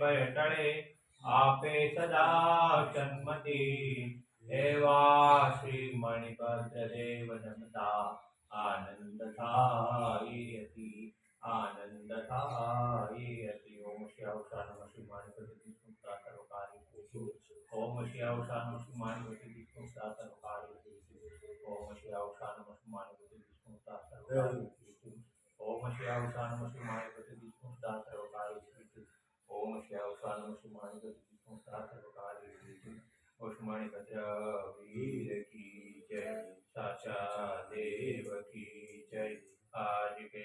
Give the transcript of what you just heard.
पर्यटने आपे सदा सन्मति एवा श्रीमणिभद्रदेव नमता आनन्दधायति आनन्दधायति ॐ श्री नमः श्रीमाणिपति सर्वकार्येषु ॐ श्यावशा नमः श्रीमाणिपति सर्वकार्येषु ॐ श्यावशा नमः श्रीमाणिपति सर्वकार्येषु ॐ श्यावशा श्री श्रीमाणिपति संस्था कालमुष्माणिकसंस्कारार्थकालीति उष्माणिकत्र वीर की जय साचा देव की जय आज के